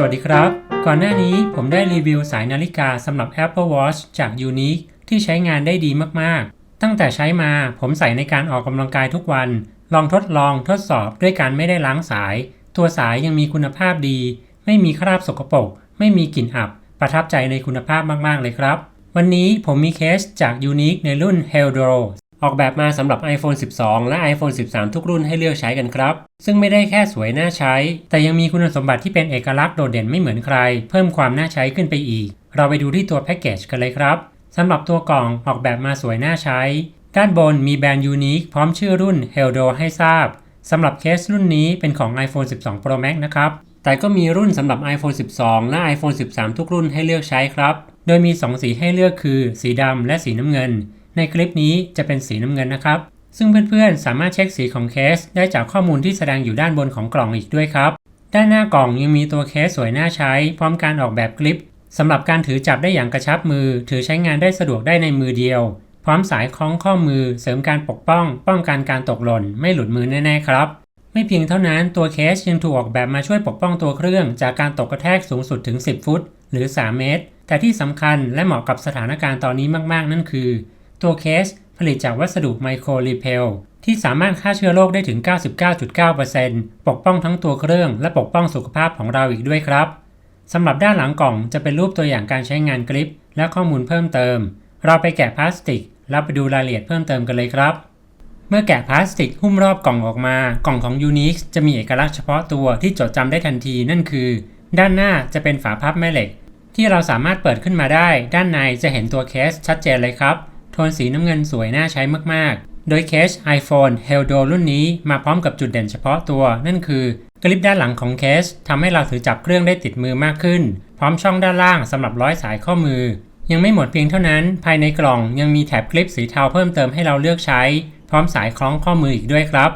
สวัสดีครับ ก่อนหน้านี้ผมได้รีวิวสายนาฬิกาสำหรับ Apple Watch จาก Unique ที่ใช้งานได้ดีมากๆ ตั้งแต่ใช้มาผมใส่ในการออกกำลังกายทุกวัน ลองทดลองทดสอบด้วยการไม่ได้ล้างสาย ตัวสายยังมีคุณภาพดี ไม่มีคราบสกปรก ไม่มีกลิ่นอับ ประทับใจในคุณภาพมากๆเลยครับ วันนี้ผมมีเคสจาก Unique ในรุ่น Heldro ออกแบบมาสำหรับ iPhone 12 และ iPhone 13 ทุกรุ่นให้เลือกใช้กันครับ ซึ่งไม่ได้แค่สวยน่าใช้ แต่ยังมีคุณสมบัติที่เป็นเอกลักษณ์โดดเด่นไม่เหมือนใคร เพิ่มความน่าใช้ขึ้นไปอีก เราไปดูที่ตัวแพ็กเกจกันเลยครับสำหรับตัวกล่องออกแบบมาสวยน่าใช้ ด้านบนมีแบรนด์ยูนิคพร้อมชื่อรุ่น Heldo ให้ทราบสำหรับเคสรุ่นนี้เป็นของ iPhone 12 Pro Max นะครับแต่ก็มีรุ่นสำหรับ iPhone 12 และ iPhone 13 ทุกรุ่นให้เลือกใช้ครับ โดยมี 2 สีให้เลือกคือ สีดำและสีน้ำเงิน ในคลิปนี้จะเป็นสีน้ำเงินนะครับ ซึ่งเพื่อนๆ สามารถเช็คสีของเคสได้จากข้อมูลที่แสดงอยู่ด้านบนของกล่องอีกด้วยครับ ด้านหน้ากล่องยังมีตัวเคสสวยน่าใช้ พร้อมการออกแบบคลิปสำหรับการถือจับได้อย่างกระชับมือ ถือใช้งานได้สะดวกได้ในมือเดียว พร้อมสายคล้องข้อมือ เสริมการปกป้อง ป้องกันการตกหล่น ไม่หลุดมือแน่ๆครับ ไม่เพียงเท่านั้นตัวเคสยังถูกออกแบบมาช่วยปกป้องตัวเครื่อง จากการตกกระแทกสูงสุดถึง 10 ฟุต หรือ 3 เมตร แต่ที่สำคัญและเหมาะกับสถานการณ์ตอนนี้มากๆ นั่นคือ ตัวเคสผลิตจากวัสดุไมโครรีเพลที่สามารถฆ่าเชื้อโรคได้ถึง 99.9%ปกป้องทั้งตัวเครื่องและปกป้องสุขภาพของเราอีกด้วยครับสำหรับด้านหลังกล่องจะเป็นรูปตัวอย่างการใช้งานกริป และข้อมูลเพิ่มเติม เราไปแกะพลาสติก แล้วไปดูรายละเอียดเพิ่มเติมกันเลยครับ เมื่อแกะพลาสติกหุ้มรอบกล่องออกมา กล่องของ Unix จะมีเอกลักษณ์เฉพาะตัวที่จดจำได้ทันทีนั่นคือ ด้านหน้าจะเป็นฝาพับแม่เหล็ก ที่เราสามารถเปิดขึ้นมาได้ ด้านในจะเห็นตัวเคสชัดเจนเลยครับ นสีน้ำเงินสวยน่าใช้มากๆ โดยเคส iPhone Heldo รุ่นนี้มาพร้อมกับจุดเด่นเฉพาะตัว นั่นคือกริปด้านหลังของเคสทำให้เราถือจับเครื่องได้ติดมือมากขึ้น พร้อมช่องด้านล่างสำหรับร้อยสายข้อมือ ยังไม่หมดเพียงเท่านั้น ภายในกล่องยังมีแถบคลิปสีเทาเพิ่มเติมให้เราเลือกใช้ พร้อมสายคล้องข้อมืออีกด้วยครับ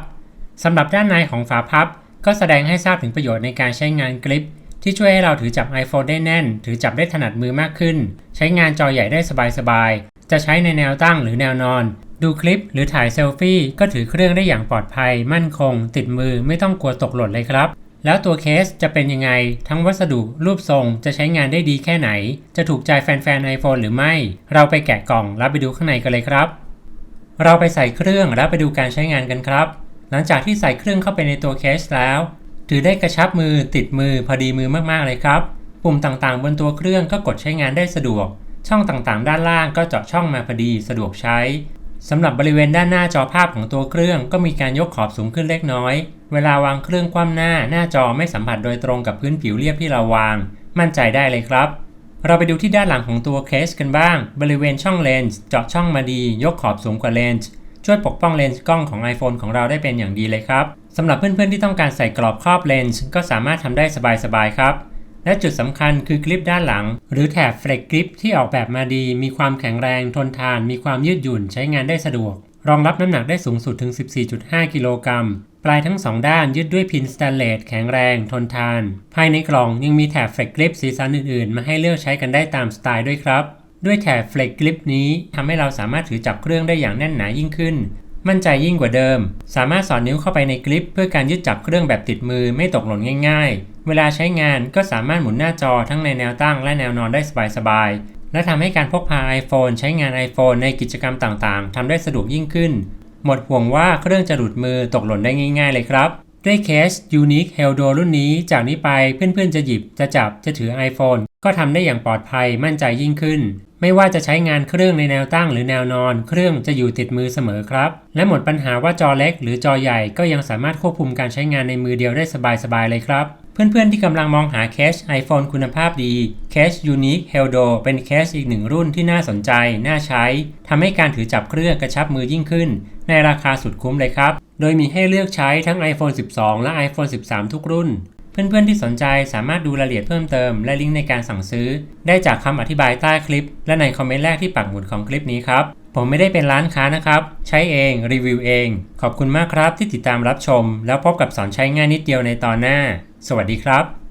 สำหรับด้านในของฝาพับ ก็แสดงให้ทราบถึงประโยชน์ในการใช้งานคลิป ที่ช่วยให้เราถือจับ iPhone ได้แน่น ถือจับได้ถนัดมือมากขึ้น ใช้งานจอใหญ่ได้สบายๆ จะใช้ในแนวตั้งหรือแนวนอน ดูคลิปหรือถ่ายเซลฟี่ก็ถือเครื่องได้อย่างปลอดภัย มั่นคง ติดมือไม่ต้องกลัวตกหล่นเลยครับ แล้วตัวเคสจะเป็นยังไง ทั้งวัสดุรูปทรงจะใช้งานได้ดีแค่ไหน จะถูกใจแฟนๆ iPhone หรือไม่ เราไปแกะกล่องแล้วไปดูข้างในกันเลยครับ เราไปใส่เครื่องแล้วไปดูการใช้งานกันครับ หลังจากที่ใส่เครื่องเข้าไปในตัวเคสแล้ว ถือได้กระชับมือติดมือพอดีมือมากๆเลยครับ ปุ่มต่างๆ บนตัวเครื่องก็กดใช้งานได้สะดวก ช่องต่างๆ ด้านล่างก็เจาะช่องมาพอดีสะดวกใช้สำหรับบริเวณด้านหน้าจอภาพของตัวเครื่อง ก็มีการยกขอบสูงขึ้นเล็กน้อย เวลาวางเครื่องคว่ำหน้าหน้าจอไม่สัมผัสโดยตรงกับพื้นผิวเรียบที่เราวาง มั่นใจได้เลยครับ เราไปดูที่ด้านหลังของตัวเคสกันบ้าง บริเวณช่องเลนส์เจาะช่องมาดี ยกขอบสูงกว่าเลนส์ช่วยปกป้องเลนส์กล้องของ iPhone ของเราได้เป็นอย่างดีเลยครับสำหรับเพื่อนๆที่ต้องการใส่กรอบครอบเลนส์ก็สามารถทำได้สบายๆครับ และจุดสำคัญคือกริปด้านหลัง หรือแถบเฟล็กกริปที่ออกแบบมาดี มีความแข็งแรงทนทาน มีความยืดหยุ่นใช้งานได้สะดวก รองรับน้ำหนักได้สูงสุดถึง 14.5 กิโลกรัมปลายทั้ง 2 ด้านยึดด้วยพินสแตนเลสแข็งแรงทนทาน ภายในกล่องยังมีแถบเฟล็กกริปสีสันอื่นๆ มาให้เลือกใช้กันได้ตามสไตล์ด้วยครับด้วยแถบเฟล็กกริปนี้ทำให้เราสามารถถือจับเครื่องได้อย่างแน่นหนายิ่งขึ้น มั่นใจยิ่งกว่าเดิม สามารถสอดนิ้วเข้าไปในกริป เพื่อการยึดจับเครื่องแบบติดมือไม่ตกหล่นง่าย ๆ เวลาใช้งานก็สามารถหมุนหน้าจอทั้งในแนวตั้งและแนวนอนได้สบายๆ และทำให้การพกพา iPhone ใช้งาน iPhone ในกิจกรรมต่างๆทำได้สะดวกยิ่งขึ้น หมดห่วงว่าเครื่องจะหลุดมือตกหล่นได้ง่าย ๆ เลยครับด้วยเคส Unique Heldo รุ่นนี้จากนี้ไปเพื่อนๆจะหยิบจะจับจะถือ iPhone ก็ทำได้อย่างปลอดภัยมั่นใจยิ่งขึ้น ไม่ว่าจะใช้งานเครื่องในแนวตั้งหรือแนวนอน เครื่องจะอยู่ติดมือเสมอครับ และหมดปัญหาว่าจอเล็กหรือจอใหญ่ก็ยังสามารถควบคุมการใช้งานในมือเดียวได้สบายๆเลยครับเพื่อนๆที่กำลังมองหาเคส iPhone คุณภาพดีเคส Unique Heldo เป็นเคสอีกหนึ่งรุ่นที่น่าสนใจ น่าใช้ทำให้การถือจับเครื่องกระชับมือยิ่งขึ้น ในราคาสุดคุ้มเลยครับ โดยมีให้เลือกใช้ทั้ง iPhone 12 และ iPhone 13 ทุกรุ่น เพื่อนๆที่สนใจสามารถดูรายละเอียดเพิ่มเติม และลิงก์ในการสั่งซื้อ ได้จากคำอธิบายใต้คลิป และในคอมเมนต์แรกที่ปักหมุดของคลิปนี้ครับ ผมไม่ได้เป็นร้านค้านะครับ ใช้เอง รีวิวเอง ขอบคุณมากครับที่ติดตามรับชม แล้วพบกับสอนใช้ง่ายนิดเดียวในตอนหน้า สวัสดีครับ